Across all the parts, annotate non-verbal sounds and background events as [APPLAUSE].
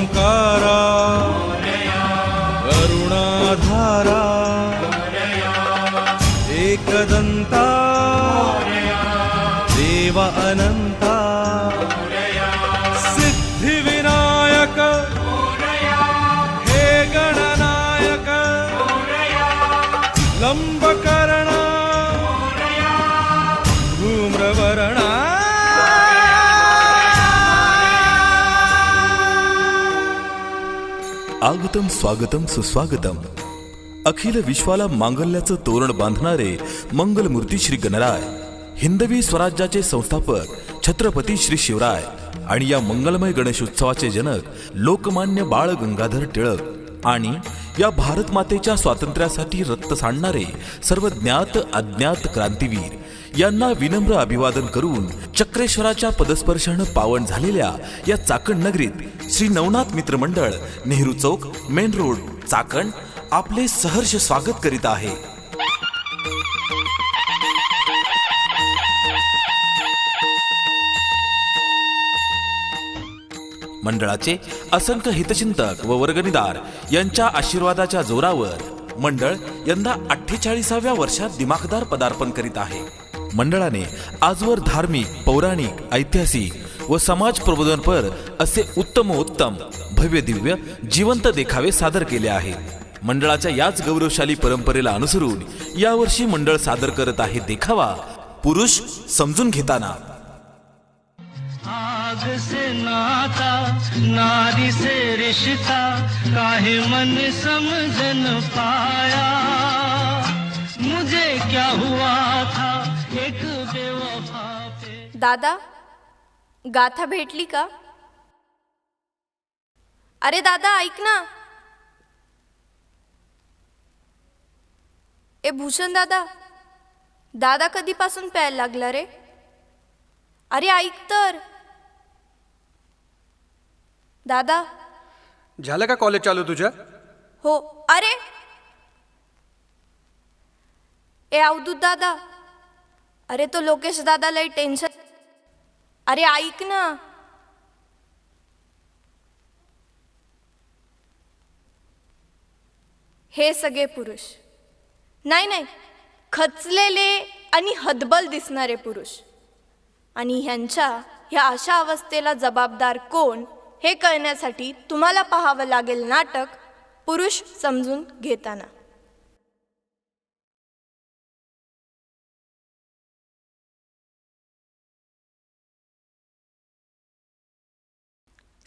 ओंकारा करुणाधारा एकदन्ता देव अनन्ता स्वागतम स्वागतम सुस्वागतम. अखिल विश्वाला मांगल्याचं तोरण बांधणारे मंगलमूर्ती श्री गणराय हिंदवी स्वराज्याचे संस्थापक छत्रपती श्री शिवराय आणि या मंगलमय गणेशोत्सवाचे जनक लोकमान्य बाळ गंगाधर टिळक आणि या भारत मातेच्या स्वातंत्र्यासाठी रक्त सांडणारे सर्व ज्ञात अज्ञात क्रांतीवीर यांना विनम्र अभिवादन करून चक्रेश्वराच्या पदस्पर्शानं पावन झालेल्या या चाकण नगरीत श्री नवनाथ मित्र मंडळ नेहरू चौक मेन रोड चाकण आपले सहर्ष स्वागत करीत आहे. मंडळाचे असंख्य हितचिंतक व वर्गणीदार यांच्या आशीर्वादाच्या जोरावर मंडळ यंदा अठ्ठेचाळीसाव्या वर्षात दिमाखदार पदार्पण करीत आहे. मंडळाने आजवर धार्मिक पौराणिक ऐतिहासिक व समाज प्रबोधनपर असे उत्तम उत्तम भव्य दिव्य जिवंत देखावे सादर केले आहेत. मंडळाच्या याच गौरवशाली परंपरेला अनुसरून यावर्षी मंडळ सादर करत आहे देखावा पुरुष समजून घेताना. आग से नाता नारी से रिश्ता काहे मन समझन पाया? मुझे क्या हुआ था? दादा गाथा भेटली का? अरे दादा ऐक ना. ए भूषण दादा दादा कधीपासून प्यायला लागला रे? अरे ऐक तर. दादा. झालं का कॉलेज चालू तुझं? हो अरे. ए अवधूत दादा अरे तो लोकेश दादा लई टेन्शन अरे ऐक ना. हे सगळे पुरुष. नाही नाही. खचलेले आणि हतबल दिसणारे पुरुष. आणि ह्यांच्या ह्या अशा अवस्थेला जबाबदार कोण हे कळण्यासाठी तुम्हाला पाहावं लागेल नाटक पुरुष समजून घेताना.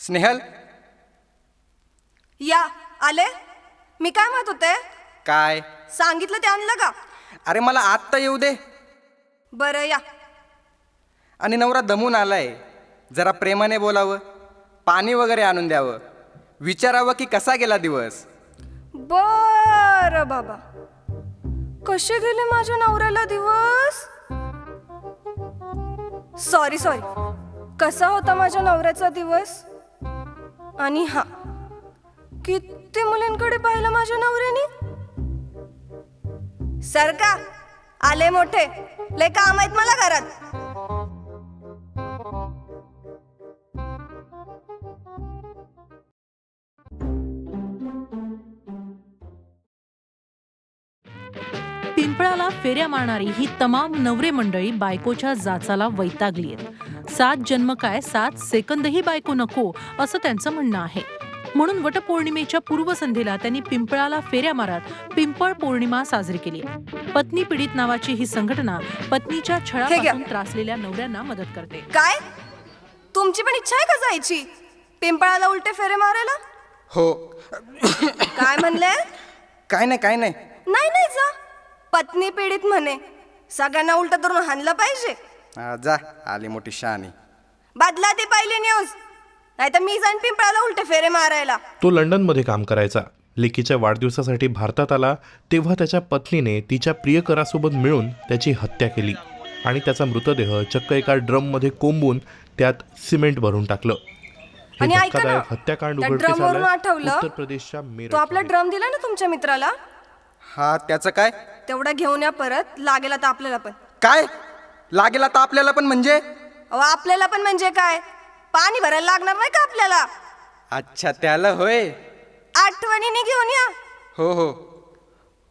स्नेहल? या आले? मी काय म्हणत होते? काय? सांगितलं ते आणलं का? अरे मला आत्ता येऊ दे. बरं या. आणि नवरा दमून आलाय. जरा प्रेमाने बोलावं. पाणी वगैरे आणून द्यावं. विचारावं की कसा गेला दिवस? बर बाबा. कसे गेले माझ्या नवऱ्याला दिवस? सॉरी सॉरी कसा होता माझ्या नवऱ्याचा दिवस? आणि हा. किती मुलींकडे पाहिलं माझ्या नवऱ्याने? सरका आले मोठे. लय काम आहेत मला घरात. पिंपळाला फेऱ्या मारणारी ही तमाम नवरे मंडळी बायकोच्या जाचाला वैतागली आहेत. सात जन्म काय सात सेकंदही बायको नको असं त्यांचं म्हणणं आहे. म्हणून वटपौर्णिमेच्या पूर्वसंध्येला त्यांनी पिंपळाला फेऱ्या मारत पिंपळ पौर्णिमा साजरी केली. पत्नी पीडित नावाची ही संघटना पत्नीच्या छळापासून त्रासलेल्या नवऱ्यांना मदत करते. काय? तुमची पण इच्छा आहे का जायची? पिंपळाला उलटे फेरे मारायला? हो. काय म्हणले काय नाही काय नाही. नाही नाही जा. पत्नी पीडित म्हणे सगळ्यांना उलट धरून हाणलं पाहिजे. हा, जा आली मोठी शहाणी. बदला ती पहिली न्यूज नाही तर मी जाईन पिंपळाला उलटे फेरे मारायला. तो लंडनमध्ये काम करायचा. लेकीच्या वाढदिवसासाठी भारतात आला तेव्हा त्याच्या पत्नीने तिच्या प्रियकरासोबत मिळून त्याची हत्या केली. आणि त्याचा मृतदेह चक्क एका ड्रममध्ये कोंबून त्यात सिमेंट भरून टाकलं. हे आणि ऐका ना धक्कादायक हत्याकांड त्या उघडकीस ड्रमवरून आलंय आठवलं उत्तर प्रदेशच्या तो मेरठ आपला ड्रम दिला ना तुमच्या मित्राला? हा त्याचं काय? तेवढा घेऊन या परत लागेल आता आपल्याला पण. काय? लागेल आता आपल्याला पण म्हणजे? अहो आपल्याला पण म्हणजे काय? पाणी भरायला लागणार नाही का आपल्याला? अच्छा त्याला होय. आठवणीने घेऊन या. हो हो.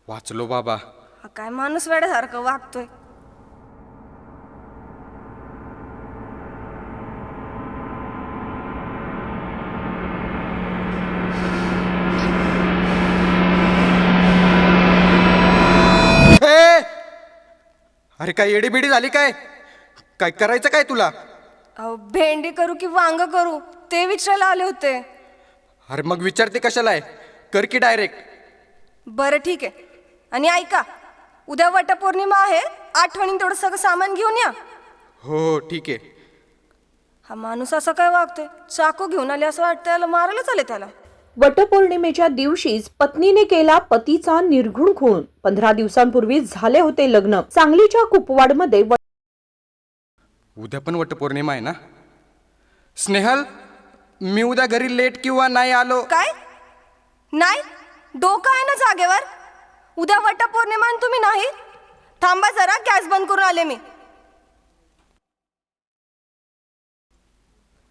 वाचलो बाबा. हा काय माणूस वेड्यासारखं वागतोय हे! अरे काय एडीबिडी झाली काय? काय करायचं काय तुला? अहो भेंडी करू की वांग करू ते विचारायला आले होते. अरे मग विचारते कशाला आहे? कर की डायरेक्ट. बरं ठीक आहे. आणि ऐका उद्या वटपौर्णिमा आहे आठवणीने तेवढं सगळं सामान घेऊन या. हो हो ठीक आहे. हा माणूस असं काय वागतोय? चाकू घेऊन आले असं वाटतं याला मारायला चाले त्याला. वटपौर्णिमेच्या दिवशीच पत्नीने केला पतीचा निर्घुण खून. पंधरा दिवसांपूर्वी झाले होते लग्न. सांगलीच्या कुपवाडमध्ये व- उद्या पण वटपौर्णिमा आहे ना? स्नेहल मी उद्या घरी लेट किंवा नाही आलो. काय? नाही? डोकं आहे ना जागेवर? उद्या वटपौर्णिमा आणि तुम्ही नाही? थांबा जरा गॅस बंद करून आले मी.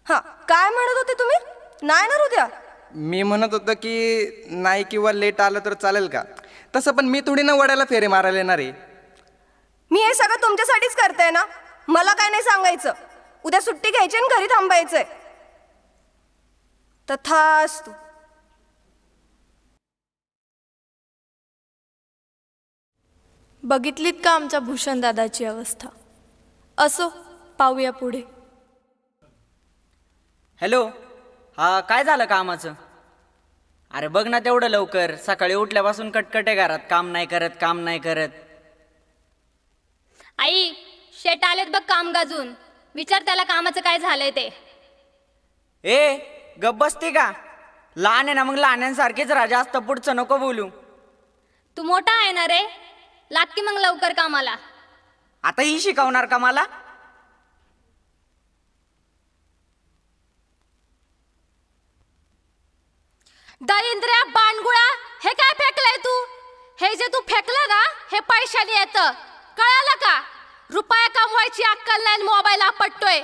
हा काय म्हणत होते तुम्ही? नाही ना उद्या मी म्हणत होतं की नाही किंवा लेट आलं तर चालेल का? तसं पण मी थोडी ना वड्याला फेरे मारायला येणार आहे. मी हे सगळं तुमच्यासाठीच करते ना? मला काय नाही सांगायचं. उद्या सुट्टी घ्यायची आणि घरी थांबायचंय. तथास्तु. बघितलीत का आमच्या भूषण दादाची अवस्था? असो पाहूया पुढे. हॅलो. हा काय झालं कामाचं? अरे बघ ना तेवढं लवकर. सकाळी उठल्यापासून कटकटे घरात. काम नाही करत काम नाही करत. आई शेट आलेत बघ काम गाजून. विचार त्याला कामाचं काय झालंय ते. ए गप बसते का? लहान आहे ना मग लहान्यांसारखेच राजा असतं पुढचं नको बोलू. तू मोठा आहे ना रे? लाग की मग लवकर कामाला. आता ही शिकवणार का मला? दलिंद्र्या बाणगुळा हे काय फेकलंय तू? हे जे तू फेकलं ना हे पैशाने येतं. कळालं का? रुपया कमवायची अक्कल नाही मोबाईल आपटतोय.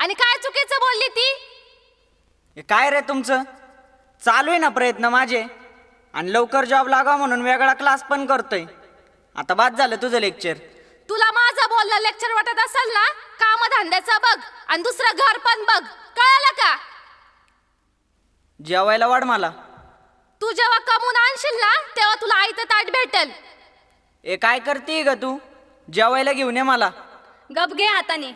आणि काय चुकीचं बोलली ती? हे काय रे तुमचं? चालू आहे ना प्रयत्न माझे. आणि लवकर जॉब लागा म्हणून वेगळा क्लास पण करतोय. आता बाद झालं तुझं लेक्चर तुला माझं बोलणं लेक्चर वाटत असेल ना काम धंद्याचं बघ आणि दुसरं घर पण बघ. कळालं का? जेवायला वाढ मला. तू जेव्हा कमवून आणशील ना तेव्हा तुला आईचं ताट भेटेल. ए काय करते ग तू? जेवायला घेऊन ये मला. गप घे हाताने.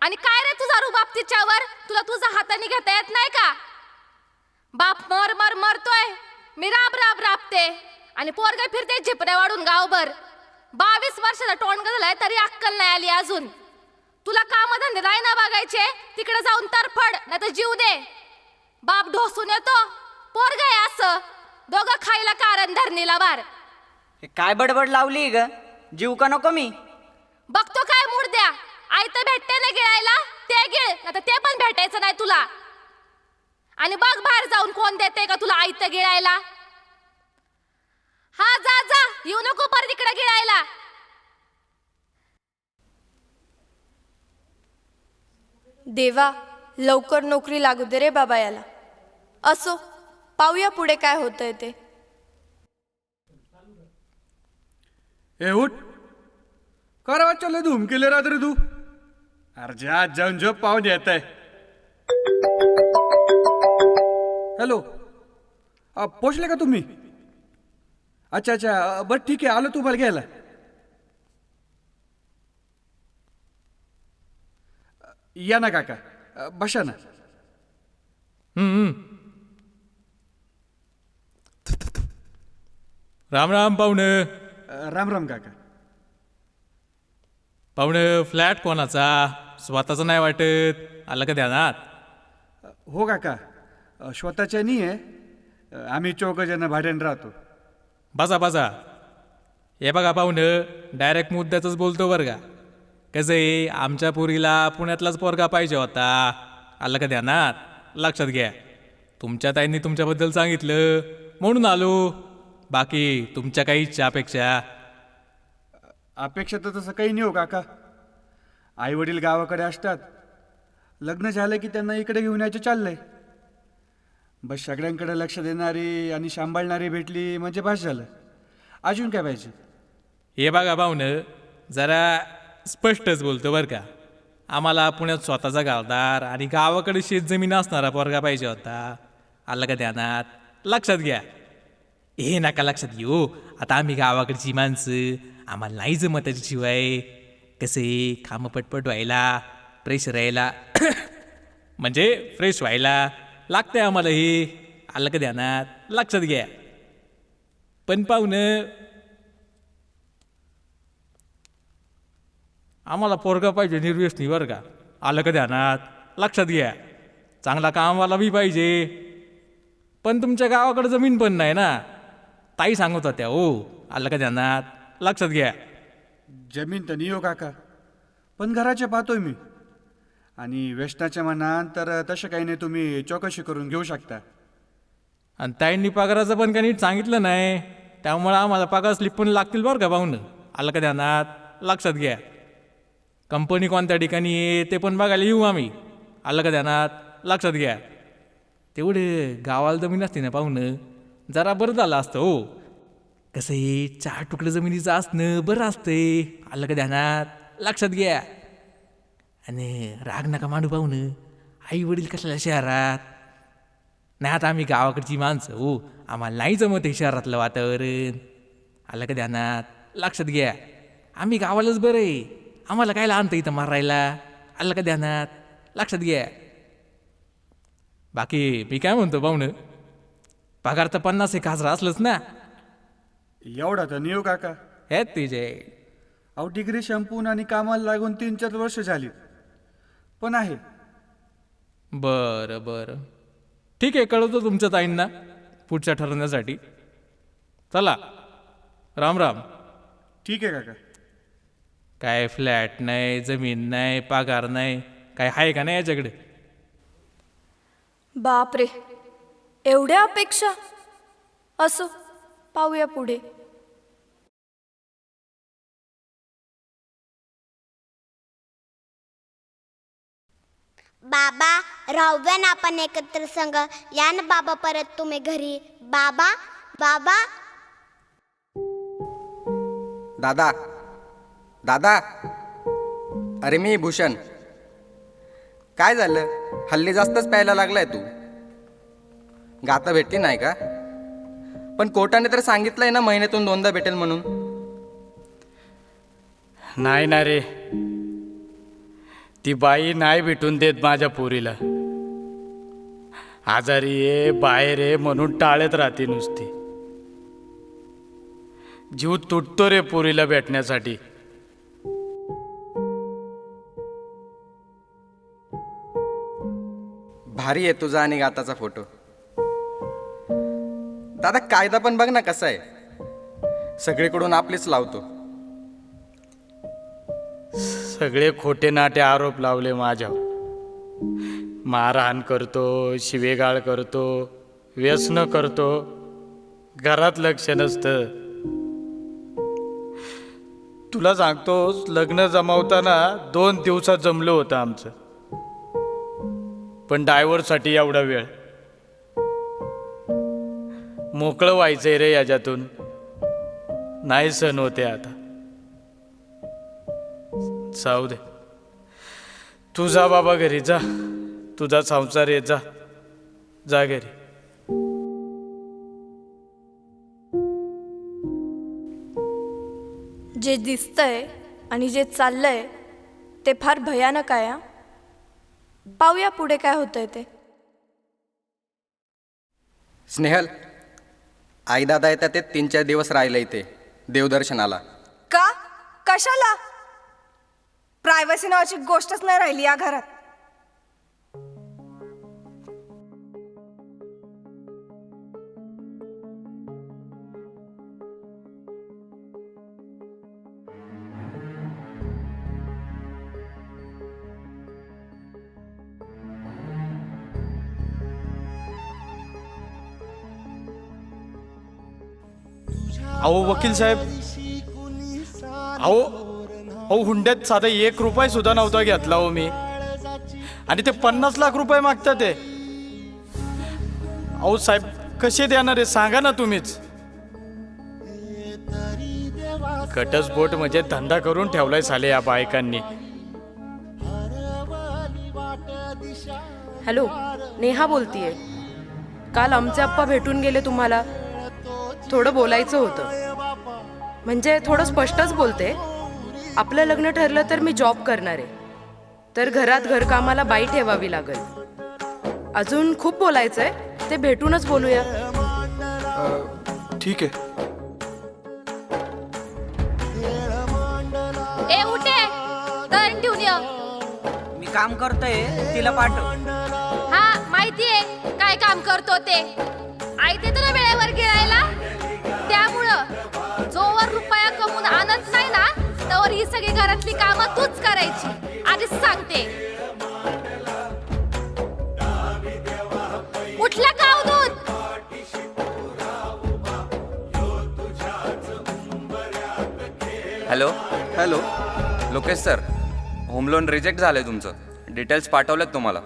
आणि काय रे तुझा रुबाब तिच्यावर? तुला तुझा हाताने घेता येत नाही का? बाप मर मर मरतोय. मी राब राब राबते. आणि पोरगे फिरते झिपऱ्या वाढून गावभर. बावीस वर्षाचा टोंड झालाय तरी अक्कल नाही आली अजून. तुला कामधंदे नाही ना बघायचे? तिकडे जाऊन तरफड नाही तर जीव दे. बाप ढोसून येतो. पोरग आहे असं. दोघं खायला कारण धरणीला बार हे काय बडबड लावली ग? जीव का नको मी? बघतो काय मूड द्या. आई तर भेटते ना गिळायला? ते गिळ नाही तर ते पण भेटायचं नाही तुला. आणि बघ बाहेर जाऊन कोण देते का तुला आई तर गिळायला? हा जा जा. येऊ नको परत इकडे गिळायला. देवा लवकर नोकरी लागू दे रे बाबा याला. असो. पाहूया पुढे काय होतंय ते. ए उठ. कर वाचले धूम केले रात्री तू. अरे जा जाऊन झोप पाहून येत आहे हॅलो. अ, पोचले का तुम्ही? अच्छा अच्छा. अ, बरं ठीक आहे. आलो तुम्हाला घ्यायला. या ना काका. अ, बसा ना. राम राम पाहुणे. राम राम काका. पाहुणे फ्लॅट कोणाचा? स्वतःचा नाही वाटत. आलं का ध्यानात? हो काका. अ, स्वतःच्या नाही आहे. अ, आम्ही चौघ जण भाड्याने राहतो. बसा बसा. हे बघा पाहुणं डायरेक्ट मुद्द्याचंच बोलतो बरं का. कसं आहे आमच्या पुरीला पुण्यातलाच पोरगा पाहिजे होता. आलं का ध्यानात? लक्षात घ्या. तुमच्या ताईंनी तुमच्याबद्दल सांगितलं. म्हणून आलो. बाकी तुमच्या काही इच्छा अपेक्षा? अपेक्षा तर तसं काही नाही हो काका. आई वडील गावाकडे असतात. लग्न झालं की त्यांना इकडे घेऊन यायचं चाललंय. बस सगळ्यांकडे लक्ष देणारी आणि सांभाळणारी भेटली म्हणजे बस झालं. अजून काय पाहिजे? हे बघा भाऊनं जरा स्पष्टच बोलतो बरं का. आम्हाला पुण्यात स्वतःचा गावदार आणि गावाकडे शेतजमीन असणारा पोरगा पाहिजे होता. आलं का ध्यानात? लक्षात घ्या. हे नका लक्षात घेऊ. आता आम्ही गावाकडची माणसं आम्हाला नाही जमत त्याच्याशिवाय कसे? कामं पटपट व्हायला फ्रेश राहायला. [COUGHS] म्हणजे फ्रेश व्हायला. लागतंय आम्हाला हे. आलं का ध्यानात? लक्षात घ्या. पण पाहुणं आम्हाला पोरगा पाहिजे निर्व्यसनी बरं का? आलं का ध्यानात? लक्षात घ्या. चांगला कामवाला बी पाहिजे. पण तुमच्या गावाकडे जमीन पण नाही ना. ताई सांगत होत्या हो आलं का ध्यानात? लक्षात घ्या. जमीन तर नाही हो काका पण घराचे पाहतोय मी. आणि व्यसनाच्या मनात तर तसं काही नाही तुम्ही चौकशी करून घेऊ शकता. आणि ताईंनी पगाराचं पण काही नीट सांगितलं नाही. त्यामुळं आम्हाला पगार स्लिप पण लागतील बरं का पाहुणं आलं का ध्यानात? लक्षात घ्या. कंपनी कोणत्या ठिकाणी आहे ते पण बघायला येऊ आम्ही. आलं का ध्यानात? लक्षात घ्या. तेवढे गावाला जमीन असते ना पाहुणं जरा बरं झालं असतं हो. कसं आहे चार तुकडं जमिनीचं असणं बरं असतंय. आलं का ध्यानात? लक्षात घ्या. आणि राग नका मांडू पाहुणं. आई वडील कशाला शहरात? नाही आता आम्ही गावाकडची माणसं हो. आम्हाला नाही जमत आहे शहरातलं वातावरण. आलं का ध्यानात? लक्षात घ्या. आम्ही गावालाच बरं आहे. आम्हाला काय आणतं इथं मारायला? आलं का ध्यानात? लक्षात घ्या. बाकी मी काय म्हणतो पाहुणं? पगार तर पन्नास एक हजार असलंच ना. एवढा तर नाही हो काका. हे तुझे अहो डिग्री संपून आणि कामाला लागून तीन चार वर्ष झाली. पण आहे. बरं बरं. ठीक आहे कळवतो तुमच्या ताईंना पुढच्या ठरवण्यासाठी. चला. राम राम. ठीक आहे काका. काय फ्लॅट नाही जमीन नाही पगार नाही काय आहे का नाही याच्याकडे? बापरे. एवढ्या अपेक्षा? असो पाहूया पुढे. बाबा राहूया ना आपण एकत्र संग. या ना बाबा परत तुम्ही घरी. बाबा बाबा. दादा दादा. अरे मी भूषण. काय झालं? हल्ली जास्तच प्यायला लागलाय तू. गाता भेटली नाही का? पण कोर्टाने तर सांगितलंय ना महिन्यातून दोनदा भेटेल म्हणून. नाही ना रे. ती बाई नाही भेटून देत माझ्या पोरीला. आजारी आहे बाहेर आहे म्हणून टाळत राहते नुसती. जीव तुटतो रे पोरीला भेटण्यासाठी. भारी आहे तुझा आणि गाताचा फोटो. दादा कायदा पण बघ ना कसा आहे. सगळीकडून आपलीच लावतो. सगळे खोटे नाटे आरोप लावले माझ्यावर. मारहाण करतो शिवेगाळ करतो व्यसन करतो. घरात लक्ष नसतं. तुला सांगतो लग्न जमावताना दोन दिवसात जमलं होतं आमचं. पण डायव्हरसाठी एवढा वेळ. मोकळं व्हायचंय रे याच्यातून. नाही सण होते आता. जाऊ दे. तू जा बाबा घरी जा. तुझा संसार आहे जा. जा घरी. जे दिसतंय आणि जे चाललंय ते फार भयानक आहे हा. पाहूया पुढे काय होतंय ते. स्नेहल आई दादा येतात ते तीन चार दिवस राहिले इथे देवदर्शनाला. का? कशाला? प्रायव्हसी नावाची गोष्टच नाही राहिली या घरात. अहो वकील साहेब. अहो अहो हुंड्यात साधा एक रुपये सुद्धा नव्हता घेतला हो मी. आणि ते पन्नास लाख रुपये मागतात ते. अहो साहेब कसे देणार आहे? सांगा ना तुम्हीच. घटस्फोट म्हणजे धंदा करून ठेवलाय साले या बायकांनी. हॅलो नेहा बोलतीये. काल आमचे आप्पा भेटून गेले तुम्हाला. थोडं बोलायचं होतं. म्हणजे थोडं स्पष्टच बोलते. आपलं लग्न ठरलं तर मी जॉब करणार आहे. तर घरात घरकामाला बाई ठेवावी लागेल. अजून खूप बोलायचंय ते भेटूनच बोलूया. ठीक आहे. ए उठे. दळण ठेवून ये. मी काम करतोय तिला पाठव. हा माहितीये काय काम करतो ते. आई ते तुला वेळेवर गिळायला? ही सगळी घरातली कामं तूच करायची. आधीच सांगते. उठला का दूध hello? Hello? Lokesh sir home loan reject झालंय तुमचं. डिटेल्स पाठवलेत तुम्हाला.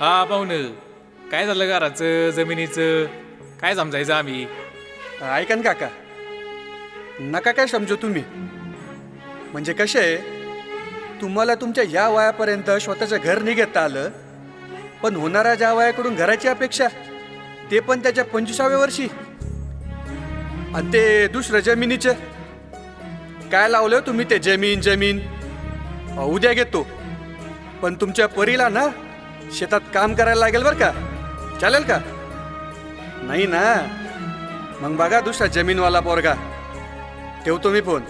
हा पाहुण. काय झालं घराचं जमिनीचं? काय समजायचं आम्ही? ऐका ना काका. नका काय समजू तुम्ही. म्हणजे कसे आहे तुम्हाला तुमच्या या वयापर्यंत स्वतःचं घर निघता आलं पण होणाऱ्या ज्या वयाकडून घराची अपेक्षा ते पण त्याच्या पंचवीसाव्या वर्षी. आणि ते दुसरं जमिनीचं. काय लावलं तुम्ही ते जमीन जमीन? अहो, उद्या घेतो. पण तुमच्या परीला ना शेतात काम करायला लागेल बरं का? चालेल का? नाही ना. मग बघा दुसरा जमीनवाला पोरगा. ठेवतो मी फोन.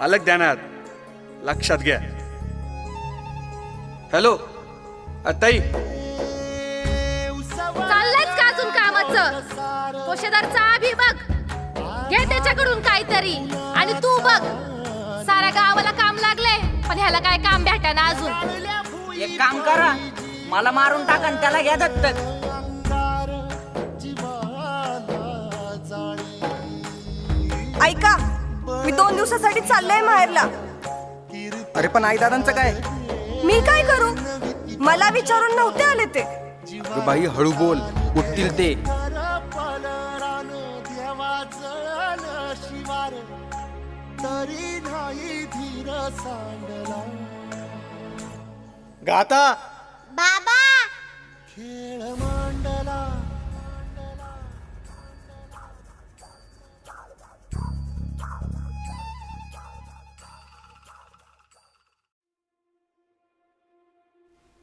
अलग ध्यानात. लक्षात घ्या. हॅलो ताई. चाललंयच का अजून कामाचं? आभी बघ. घे त्याच्याकडून काहीतरी. आणि तू बघ. साऱ्या गावाला काम लागले पण ह्याला काय काम भेटाना अजून? एक काम करा. मला मारून टाका आणि त्याला घ्या दत्तक. ऐका मी दोन दिवसासाठी चाललंय माहेरला. अरे पण आई दादांचं काय? मी काय करू? मला विचारून नव्हते आले ते. अगं बाई हळू बोल. उठतील ते. गाता. बाबा!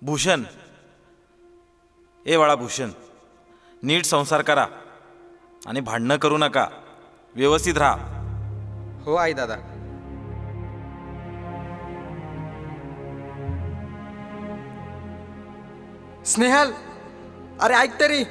भूषण. ए बाळा भूषण नीट संसार करा आणि भांडणं करू नका. व्यवस्थित राहा. हो आई दादा. स्नेहल अरे ऐक तरी.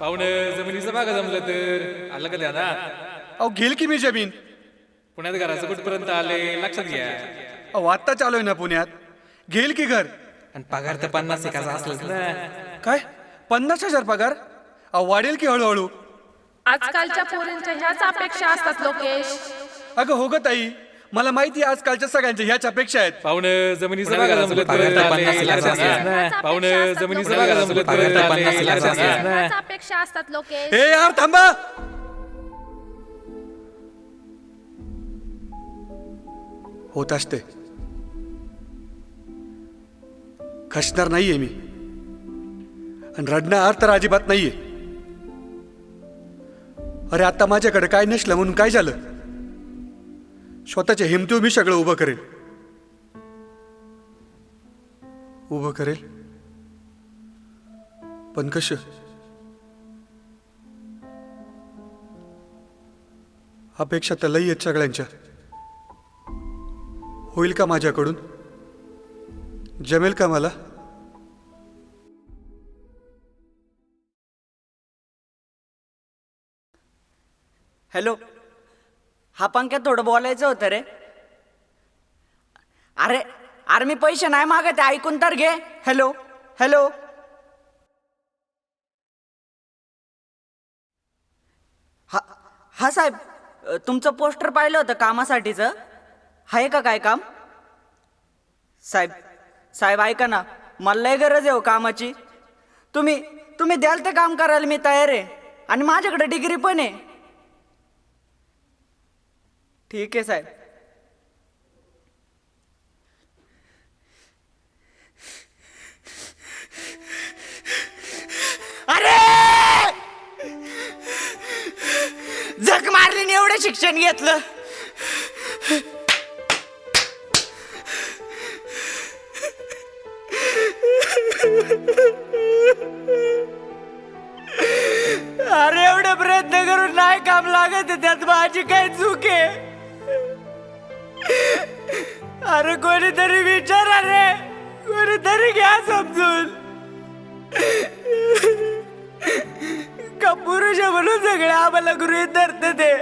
पाहुण जमिनीचं बागा जमलं तर आलं का ध्यानात अहो घेईल की मी जमीन. पुण्यात घराचं कुठपर्यंत आले? लक्षात घ्या. अहो आत्ता चालू आहे ना पुण्यात. घेईल की घर? आणि पगार तर पन्नास एकाचा असलाच ना. काय? पन्नास हजार पगार? अहो वाढेल की हळूहळू? आजकालच्या पोरींच्या ह्याच अपेक्षा असतात लोकेश. अगं हो ग ताई. मला माहिती आहे आजकालच्या सगळ्यांच्या ह्याच अपेक्षा आहेत. पाहुण जमिनीचं जमलं तर घ्या पाहुण जमिनीचं जमलं तर ह्याच अपेक्षा असतात लोकेश. हे यार थांबा. होत असते. खचणार आहे मी. आणि रडणार तर अजिबात नाही आहे अरे आता माझ्याकडे काय नसलं म्हणून काय झालं? स्वतःच्या हिमतीवर मी सगळं उभं करेल. उभं करेल? पण कसं? अपेक्षा तर लई आहेत सगळ्यांच्या. होईल का माझ्याकडून? जमेल का मला? हॅलो हा पंख्या थोडं बोलायचं होतं रे. अरे अरे मी पैसे नाही मागत आहे, ऐकून तर घे. Hello hello. हा हा साहेब अ, तुमचं पोस्टर पाहिलं होतं कामासाठीचं? आहे का काय काम? साहेब साहेब ऐका ना. मला लय गरज आहे हो कामाची. तुम्ही तुम्ही द्याल ते काम करायला मी तयार आहे. आणि माझ्याकडे डिग्री पण आहे. ठीक आहे साहेब. अरे! झक मारलीने एवढं शिक्षण घेतलं. अरे एवढे प्रयत्न करून नाही काम लागत आहे, त्यात माझी काय चूक आहे? अरे कोणीतरी विचारा रे कोणीतरी घ्या समजून. का पुरुष आहे म्हणून सगळे आम्हाला गृहित धरते ते?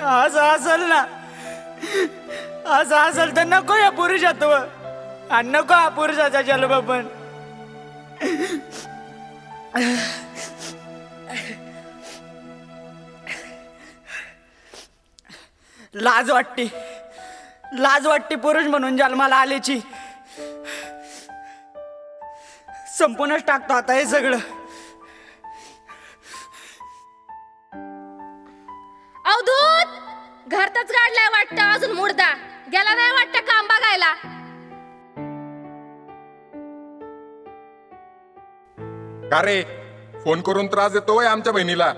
असं असल ना. असं असल तर नको या पुरुषत्व आणि नको हा पुरुषाचा जन्म पण. लाज वाटते. लाज वाटते पुरुष म्हणून जन्माला आल्याची. संपूर्णच टाकतो आता हे सगळं. अवधूत! घरतच गाडलाय वाटतं अजून मुर्दा गेला नाही वाटतं काम बघायला? का रे? फोन करून त्रास देतोय आमच्या बहिणीला.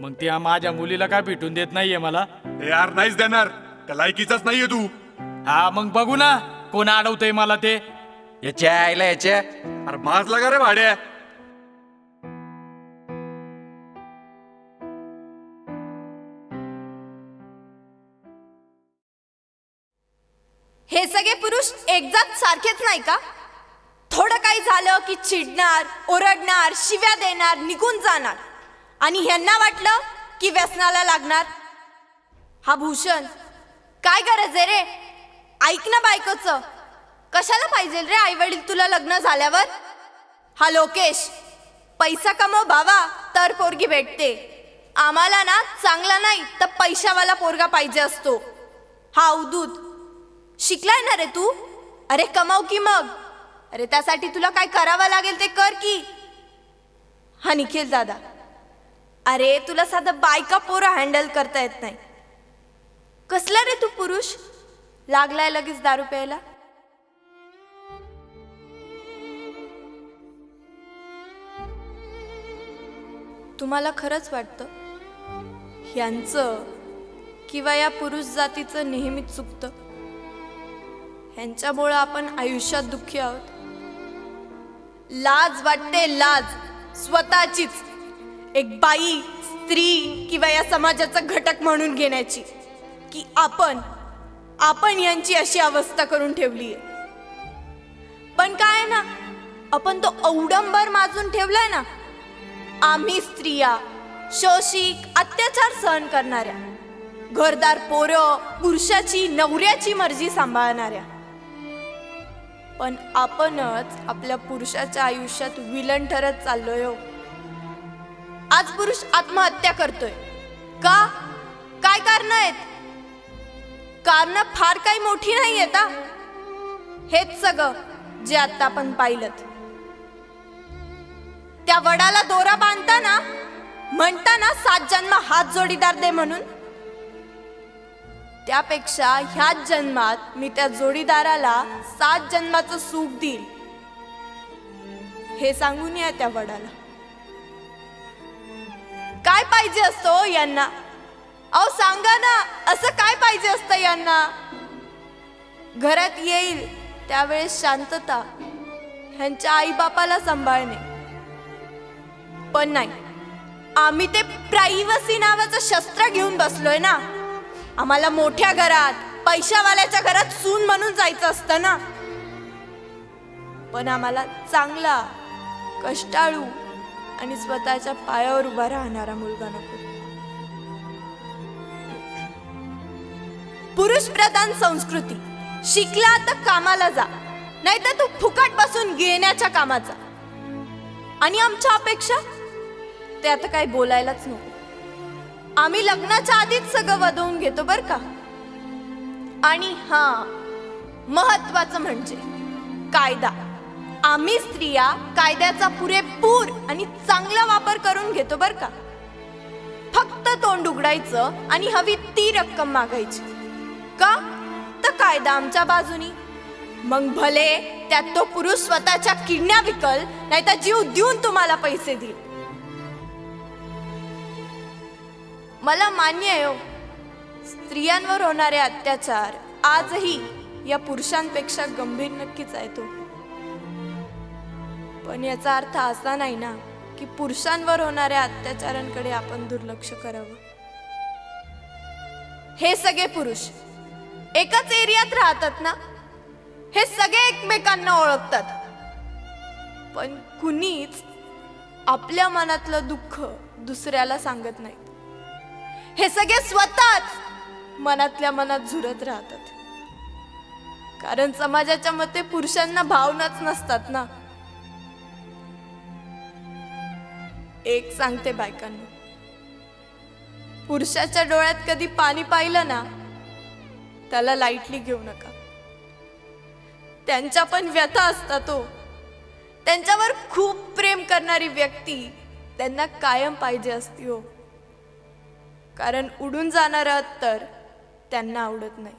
मग ती माझ्या मुलीला काय भेटून देत नाहीये मला? यार नाहीच देणार. त्या लायकीचाच नाहीये तू. हा मग बघू ना. कोण अडवतंय मला ते? याच्या आईला याच्या? अरे माजला का रे भाड्या. हे सगळे पुरुष एकजात सारखेच नाही का? थोडं काही झालं की चिडणार ओरडणार शिव्या देणार निघून जाणार. आणि ह्यांना वाटलं की व्यसनाला लागणार. हा भूषण काय गरज आहे रे? ऐक ना बायकोचं. कशाला पाहिजे रे आई वडील तुला लग्न झाल्यावर? हा लोकेश पैसा कमव भावा तर पोरगी भेटते. आम्हाला ना चांगला नाही तर पैशावाला पोरगा पाहिजे असतो. हा अवधूत शिकलाय ना रे तू? अरे कमाव की मग? अरे त्यासाठी तुला काय करावं लागेल ते कर की. हा निखिल दादा. अरे तुला साधं बायका पोरं हँडल करता येत नाही. कसला रे तू पुरुष? लागलाय लगेच दारू प्यायला? तुम्हाला खरंच वाटतं? ह्यांचं किंवा या पुरुष जातीचं नेहमीच चुकतं. ह्यांच्यामुळं आपण आयुष्यात दुःखी आहोत. लाज वाटते लाज. स्वतःचीच. एक बाई स्त्री किंवा या समाजाचा घटक म्हणून घेण्याची. की आपण आपण यांची अशी अवस्था करून ठेवली आहे. पण काय ना आपण तो औडंबर माजून ठेवलाय ना आम्ही स्त्रिया शोषिक अत्याचार सहन करणाऱ्या घरदार पोरं पुरुषाची नवऱ्याची मर्जी सांभाळणाऱ्या. पण आपणच आपल्या पुरुषाच्या आयुष्यात विलन ठरत चाललोय हो. आज पुरुष आत्महत्या करतोय. का? काय कारण आहेत? कारण फार काही मोठी नाही आहेत हेच सगळं जे आता आपण पाहिलं त्या वडाला दोरा बांधताना म्हणताना सात जन्म हात जोडीदार दे म्हणून त्यापेक्षा ह्याच जन्मात मी त्या जोडीदाराला सात जन्माचं सुख देईल हे सांगून या त्या वडाला. काय पाहिजे असतं यांना? अहो सांगा ना असं काय पाहिजे असतं यांना? घरात येईल त्यावेळेस शांतता ह्यांच्या आईबापाला सांभाळणे. पण नाही आम्ही ते प्रायव्हसी नावाचं शस्त्र घेऊन बसलोय ना? आम्हाला मोठ्या घरात पैशावाल्याच्या घरात सून म्हणून जायचं असतं ना? पण आम्हाला चांगला कष्टाळू आणि स्वतःच्या पायावर उभा राहणारा मुलगा नको. पुरुष प्रधान संस्कृती. शिकला तर कामाला जा नाहीतर तू फुकट बसून घेण्याच्या कामाचा. आणि आमच्या अपेक्षा? ते आता काही बोलायलाच नको. आम्ही लग्नाच्या आधीच सगळं वधवून घेतो बर का? आणि हा महत्वाचं म्हणजे कायदा. आम्ही स्त्रिया कायद्याचा पुरेपूर आणि चांगला वापर करून घेतो बर का? फक्त तोंड उघडायचं आणि हवी ती रक्कम मागायची. का? तर कायदा आमच्या बाजूनी. मग भले त्यात तो पुरुष स्वतःच्या किडण्या विकल नाही तर जीव देऊन तुम्हाला पैसे देईल. मला मान्य आहे हो. स्त्रियांवर होणारे अत्याचार आजही या पुरुषांपेक्षा गंभीर नक्कीच आहे तो हो. पण याचा अर्थ असा नाही ना की पुरुषांवर होणाऱ्या अत्याचारांकडे आपण दुर्लक्ष करावं. हे सगळे पुरुष एकाच एरियात राहतात ना? हे सगळे एकमेकांना ओळखतात. पण कुणीच आपल्या मनातलं दुःख दुसऱ्याला सांगत नाही हे सगळे स्वतःच मनातल्या मनात झुरत राहतात. कारण समाजाच्या मते पुरुषांना भावनाच नसतात ना. एक सांगते बायकांना. पुरुषाच्या डोळ्यात कधी पाणी पाहिलं ना त्याला लाईटली घेऊ नका. त्यांच्या पण व्यथा असतात तो. त्यांच्यावर खूप प्रेम करणारी व्यक्ती त्यांना कायम पाहिजे असती हो. कारण उडून जाणार तर त्यांना आवडत नाही.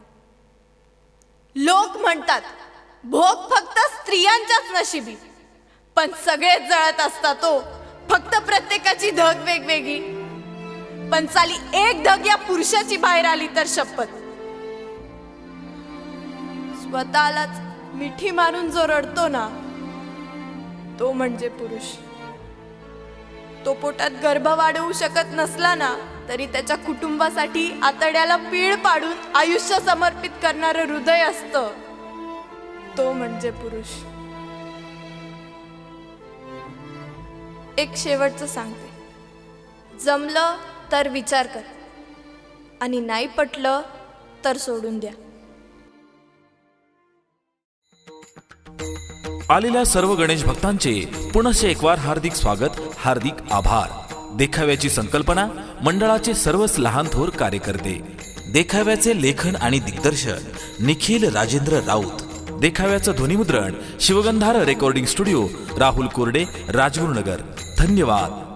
लोक म्हणतात भोग फक्त स्त्रियांच्याच नशिबी. पण सगळेच जळत असतात तो फक्त प्रत्येकाची धग वेगवेगळी. पण चाली एक धग या पुरुषाची बाहेर आली तर शपथ. स्वतःलाच मिठी मारून जो रडतो ना तो म्हणजे पुरुष. तो पोटात गर्भ वाढवू शकत नसला ना तरी त्याच्या कुटुंबासाठी आतड्याला पीळ पाडून आयुष्य समर्पित करणारं हृदय असतं. तो म्हणजे पुरुष. एक शेवटचं सांगते. जमलं तर विचार कर. आणि नाही पटलं तर सोडून द्या. आलेल्या सर्व गणेश भक्तांचे पुनश्च एक वार हार्दिक स्वागत हार्दिक आभार. देखाव्याची संकल्पना मंडळाचे सर्वच लहान थोर कार्यकर्ते देखाव्याचे लेखन आणि दिग्दर्शन निखिल राजेंद्र राऊत देखाव्याचं ध्वनिमुद्रण शिवगंधार रेकॉर्डिंग स्टुडिओ राहुल कोरडे राजगुरुनगर. धन्यवाद.